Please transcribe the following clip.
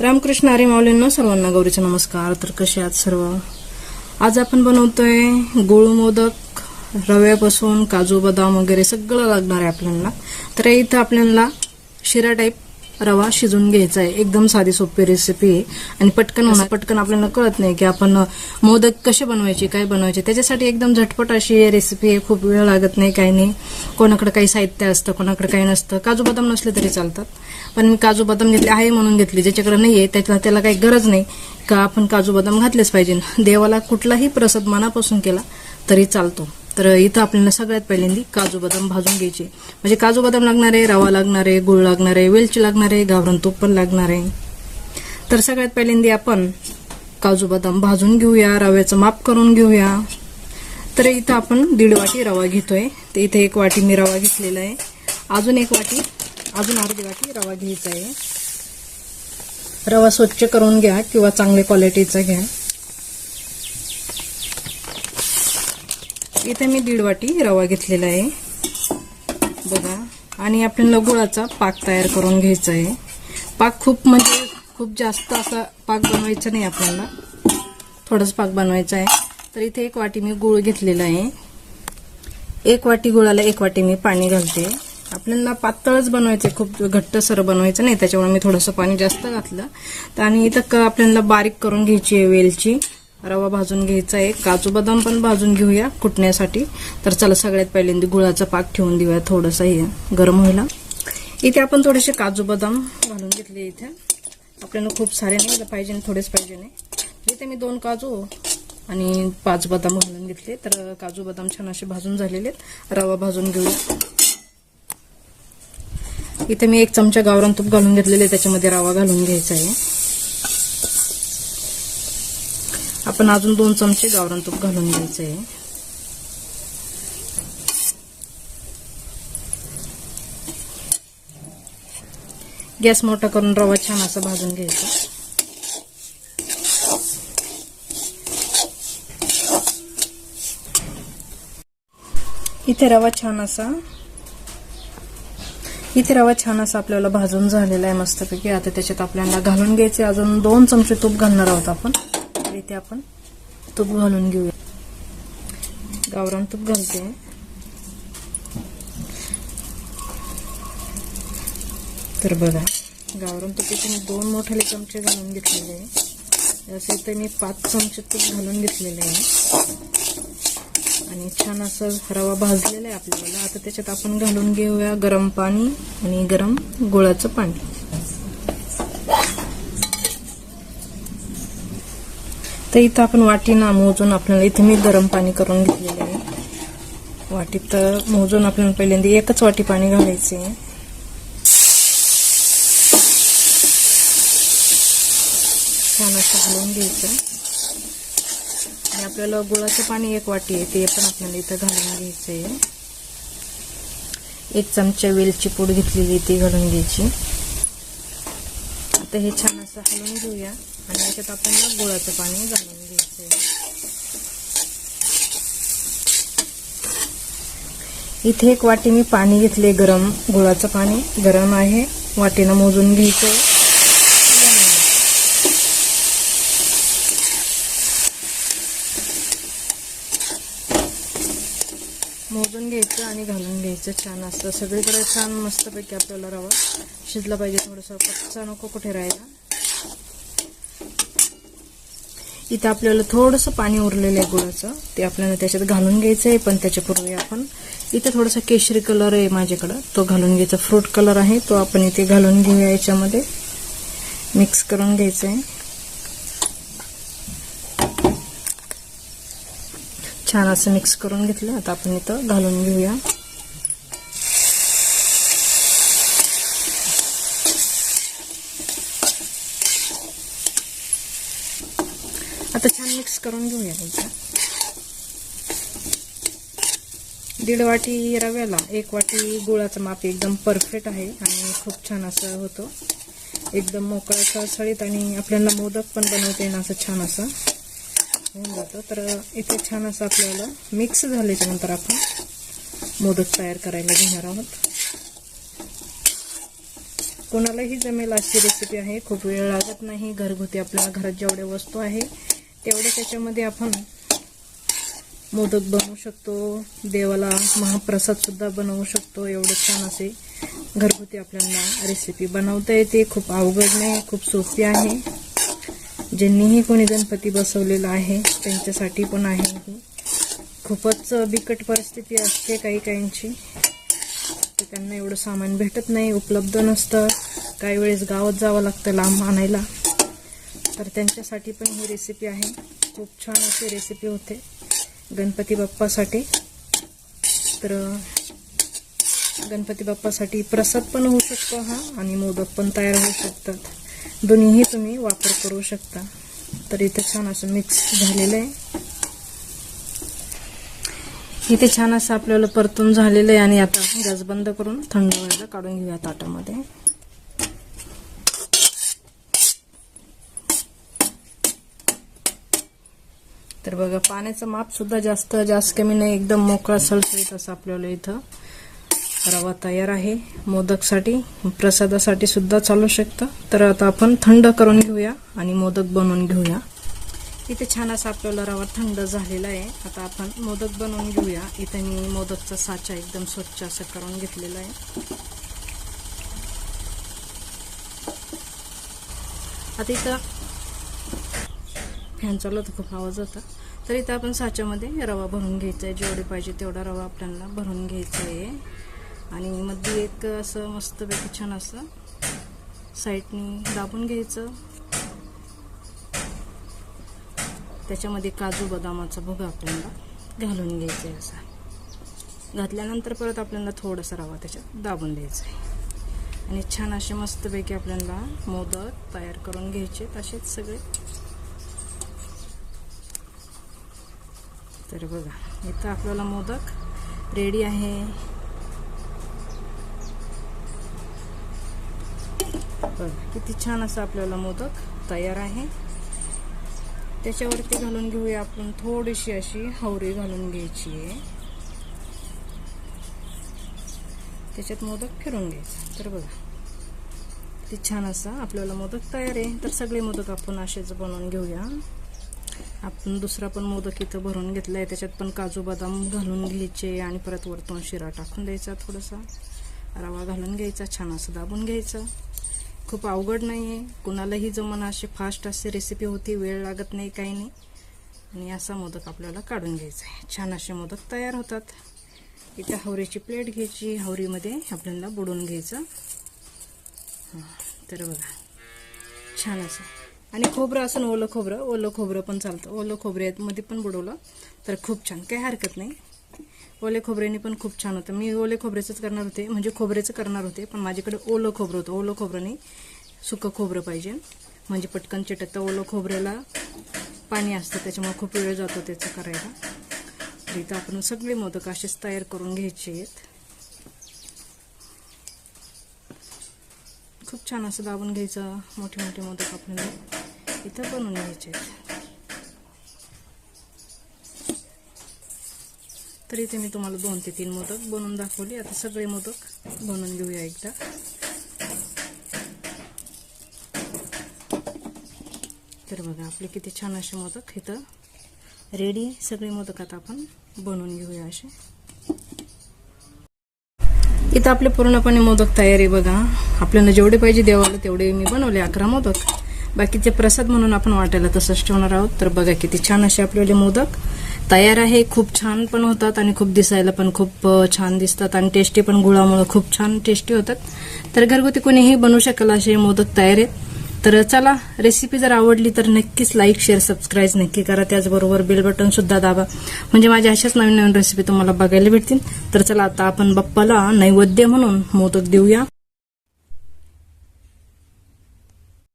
रामकृष्ण आरे माऊलींना सर्वांना गौरीचे नमस्कार. तर कसे आहात सर्व? आज आपण बनवतोय गुळ मोदक रव्यापासून काजू बदाम वगैरे सगळं लागणार आहे आपल्याला. तर इथं आपल्याला शिरा टाईप रवा शिजून घ्यायचा आहे एकदम साधी सोपी रेसिपी आहे आणि पटकन होणार. पटकन आपल्याला कळत नाही की आपण मोदक कसे बनवायचे काय बनवायचे. त्याच्यासाठी एकदम झटपट अशी रेसिपी आहे खूप वेळ लागत नाही काही नाही. कोणाकडे काही साहित्य असतं कोणाकडे काही नसतं. काजू बदाम नसले तरी चालतात. पण मी काजू बदाम घेतले आहे म्हणून घेतली. ज्याच्याकडे नाही आहे त्याला त्याला काही गरज नाही. का आपण काजू बदाम घातलेच पाहिजे. देवाला कुठलाही प्रसाद मनापासून केला तरी चालतो. तर इथं आपल्याला सगळ्यात पहिल्यांदी काजू बदाम भाजून घ्यायचे. म्हणजे काजू बदाम लागणार आहे रवा लागणार आहे गुळ लागणार आहे वेलची लागणार आहे गावरण तूप पण लागणार. आहे तर सगळ्यात पहिल्यांदी आपण काजू बदाम भाजून घेऊया रव्याचं माप करून घेऊया. तर इथं आपण दीड वाटी रवा घेतोय. तर इथे एक वाटी मी रवा घेतलेला आहे. अजून एक वाटी अजून अर्धी वाटी रवा घ्यायचा आहे. रवा स्वच्छ करून घ्या किंवा चांगल्या क्वालिटीचा घ्या. इथे मी दीड वाटी रवा घेतलेला आहे. बघा. आणि आपल्याला गुळाचा पाक तयार करून घ्यायचा आहे. पाक खूप म्हणजे खूप जास्त असा पाक बनवायचा नाही आपल्याला. थोडाच पाक बनवायचा आहे. तर इथे एक वाटी मी गुळ घेतलेला आहे. एक वाटी गुळाला एक वाटी मी पाणी घालते. आपल्याला पातळच बनवायचं खूप घट्टसर बनवायचं नाही. त्याच्यामुळे मी थोडंसं पाणी जास्त घातलं. तर आणि इथं क- आपल्याला बारीक करून घ्यायची आहे वेलची. रवा भाजून घ्यायचा आहे काजू बदाम पण भाजून घेऊया कुटण्यासाठी. तर चला सगळ्यात पहिल्यांदा गुळाचा पाक ठेवून देऊया थोडंसं हे गरम व्हायला. इथे आपण थोडेसे काजू बदाम घालून घेतले इथे. आपल्याला खूप सारे नाही पाहिजे थोडेच पाहिजे नाही. इथे मी दोन काजू आणि पाच बदाम घालून घेतले. तर काजू बदाम छान असे भाजून झालेले आहेत. रवा भाजून घेऊया. इथे मी एक चमचा गावरान तूप घालून घेतलेले त्याच्यामध्ये रवा घालून घ्यायचा आहे. आपण अजून दोन चमचे गावरण तूप घालून घ्यायचं आहे गॅस मोठा करून रवा छान असा भाजून घ्यायचा. इथे रवा छान असा इथे रवा छान असा आपल्याला भाजून झालेला आहे मस्तपैकी. आता त्याच्यात आपल्याला घालून घ्यायचे अजून दोन चमचे तूप घालणार आहोत आपण. ते इथे आपण तूप घालून घेऊया. गावरान तूप घालते. तर बघा गावरान तूप इथे मी दोन मोठाले चमचे घालून घेतलेले आहे. असे इथे मी पाच चमचे तूप घालून घेतलेले आहे. आणि छान असं रवा भाजलेला आहे आपल्याला. आता त्याच्यात आपण घालून घेऊया गरम पाणी आणि गरम गुळाचं पाणी. तर इथं आपण वाटीना मोजून आपल्याला इथे मी गरम पाणी करून घेतलेलं आहे. वाटीत तर मोजून आपल्याला पहिल्यांदा एकच वाटी पाणी घालायचे छान असं घालून घ्यायचं. आणि आपल्याला गुळाचं पाणी एक वाटी आहे ते पण आपल्याला इथं घालून घ्यायचं आहे एक चमचा वेलची पूड घेतलेली ती घालून घ्यायची. आता हे छान असं हलवून घेऊया. आणि याच्यात आपल्याला गुळाचं पाणी घालून घ्यायचं आहे. इथे एक वाटी मी पाणी घेतले गरम गुळाचं पाणी गरम आहे. वाटीनं मोजून घ्यायचं मोजून घ्यायचं आणि घालून घ्यायचं छान असतं सगळीकडे छान मस्तपैकी आपल्याला रवा शिजला पाहिजे. थोडंसं कच्चा नको कुठे राहायला. इथं आपल्याला थोडंसं पाणी उरलेलं आहे गुळाचं. ते आपल्याला त्याच्यात घालून घ्यायचं आहे पण त्याच्यापूर्वी आपण इथं थोडासा केशरी कलर आहे माझ्याकडं. तो घालून घ्यायचा फ्रूट कलर आहे तो आपण इथे घालून घेऊया याच्यामध्ये. मिक्स करून घ्यायचं आहे. छान असं मिक्स करून घेतलं आता आपण इथं घालून घेऊया. आता छान मिक्स करून घेऊया इथं दीड वाटी रव्याला एक वाटी गुळाचं माप एकदम परफेक्ट आहे आणि खूप छान असं होतं. एकदम मोकळा सळसळीत आणि आपल्याला मोदक पण बनवता येईल असं छान असं होऊन जातं. तर इथे छान असं आपल्याला मिक्स झाल्याच्यानंतर आपण मोदक तयार करायला घेणार आहोत. कोणालाही जमेल अशी रेसिपी आहे. खूप वेळ लागत नाही. घरगुती आपल्या घरात जेवढ्या वस्तू आहे तेवढे त्याच्यामध्ये आपण मोदक बनवू शकतो देवाला महाप्रसाद सुद्धा बनवू शकतो एवढे छान असे घरगुती आपल्याला रेसिपी बनवता येते. खूप अवघड नाही खूप सोपी आहे. ज्यांनीही कोणी गणपती बसवलेला आहे त्यांच्यासाठी पण आहे ही. खूपच बिकट परिस्थिती असते काही काहींची. तर त्यांना एवढं सामान भेटत नाही उपलब्ध नसतं. काही वेळेस गावात जावं लागतं लांब आणायला. तर त्यांच्यासाठी पण ही रेसिपी आहे. खूप छान अशी रेसिपी होते. गणपती बाप्पासाठी. तर गणपती बाप्पासाठी प्रसाद पण होऊ शकतो हा आणि मोदक पण तयार होऊ शकतात. दोन्हीही तुम्ही वापर करू शकता. तर इथे छान असं मिक्स झालेलं आहे. इथे छान असं आपल्याला परतून झालेलं आहे आणि आता गॅस बंद करून थंड व्हायला काढून घेऊया ताटामध्ये. तर बघा पाण्याचं माप सुद्धा जास्त जास्त कमी नाही एकदम मोकळा सळसळीत असं आपल्याला इथं रवा तयार आहे. मोदकसाठी प्रसादासाठी सुद्धा चालू शकतं. तर आता आपण थंड करून घेऊया आणि मोदक बनवून घेऊया. इथे छान असा आपल्याला रवा थंड झालेला आहे. आता आपण मोदक बनवून घेऊया. इथे मी मोदकचा साचा एकदम स्वच्छ असं करून घेतलेला आहे. आता इथं फॅन चालू होता खूप आवाज होता. तर इथं आपण साच्यामध्ये रवा भरून घ्यायचा आहे जेवढे पाहिजे तेवढा रवा आपल्याला भरून घ्यायचा आहे आणि मध्ये एक असं मस्तपैकी छान असं साईडनी दाबून घ्यायचं. त्याच्यामध्ये काजू बदामाचा भुगा आपल्याला घालून घ्यायचा आहे असा. घातल्यानंतर परत आपल्याला थोडासा रवा त्याच्यात दाबून द्यायचा आहे आणि छान असे मस्तपैकी आपल्याला मोदक तयार करून घ्यायचे. तसेच सगळे तर बघा इथं आपल्याला मोदक रेडी आहे. बघा किती छान असं आपल्याला मोदक तयार आहे. त्याच्यावरती घालून घेऊया आपण थोडीशी अशी हवरी घालून घ्यायची आहे. त्याच्यात मोदक फिरून घ्यायचं. तर बघा किती छान असं आपल्याला मोदक तयार आहे. तर सगळे मोदक आपण असेच बनवून घेऊया. आपण दुसरा पण मोदक इथं भरून घेतला आहे त्याच्यात पण काजू बदाम घालून घ्यायचे आणि परत वरतून शिरा टाकून द्यायचा थोडासा. रवा घालून घ्यायचा छान असं दाबून घ्यायचं. खूप अवघड नाही आहे कुणालाही जमन अशी फास्ट अशी रेसिपी होती वेळ लागत नाही काही नाही. आणि असा मोदक आपल्याला काढून घ्यायचा आहे. छान असे मोदक तयार होतात. इथे हवरीची प्लेट घ्यायची. हवरीमध्ये आपल्याला बुडवून घ्यायचं. हां तर बघा. छान असं आणि खोबरं असं ओलं खोबरं. ओलं खोबरं पण चालतं. ओलं खोबऱ्यामध्ये पण बुडवलं तर खूप छान. काही हरकत नाही. ओले खोबऱ्याने पण खूप छान होतं. मी ओले खोबऱ्याचंच करणार होते. म्हणजे खोबऱ्याचं करणार होते पण माझ्याकडे ओलं खोबरं होतं. ओलं खोबरं सुकं खोबरं पाहिजे. म्हणजे पटकन चिटकतं. ओलं खोबऱ्याला पाणी असतं त्याच्यामुळे खूप वेळ जातो त्याचं करायला. तर इथं आपण सगळे मोदक असेच तयार करून घ्यायचे आहेत. खूप छान असं दाबून घ्यायचं. मोठे मोठे मोदक आपल्याला. इथं बनवून घ्यायचे तर इथे मी तुम्हाला दोन ते तीन मोदक बनवून दाखवले. आता सगळे मोदक बनवून घेऊया एकदा. तर बघा आपले किती छान असे मोदक इथं रेडी सगळे मोदक आता आपण बनवून घेऊया असे. इथं आपले पूर्णपणे मोदक तयार आहे बघा. आपल्याला जेवढे पाहिजे देवाला तेवढे मी बनवले अकरा मोदक. बाकीचे प्रसाद म्हणून आपण वाटायला तसंच ठेवणार आहोत. तर बघा किती छान असे आपल्याला मोदक. तयार आहे खूप छान पण होतात आणि खूप दिसायला पण खूप छान दिसतात आणि टेस्टी पण गुळामुळे खूप छान टेस्टी होतात. तर घरगुती कोणीही बनवू शकेल असे मोदक तयार आहेत. तर चला रेसिपी जर आवडली तर नक्कीच लाईक शेअर सबस्क्राईब नक्की करा. त्याचबरोबर बेल बटन सुद्धा दाबा. म्हणजे माझ्या अशाच नवीन नवीन रेसिपी तुम्हाला बघायला भेटतील. तर चला आता आपण बाप्पाला नैवेद्य म्हणून मोदक देऊया.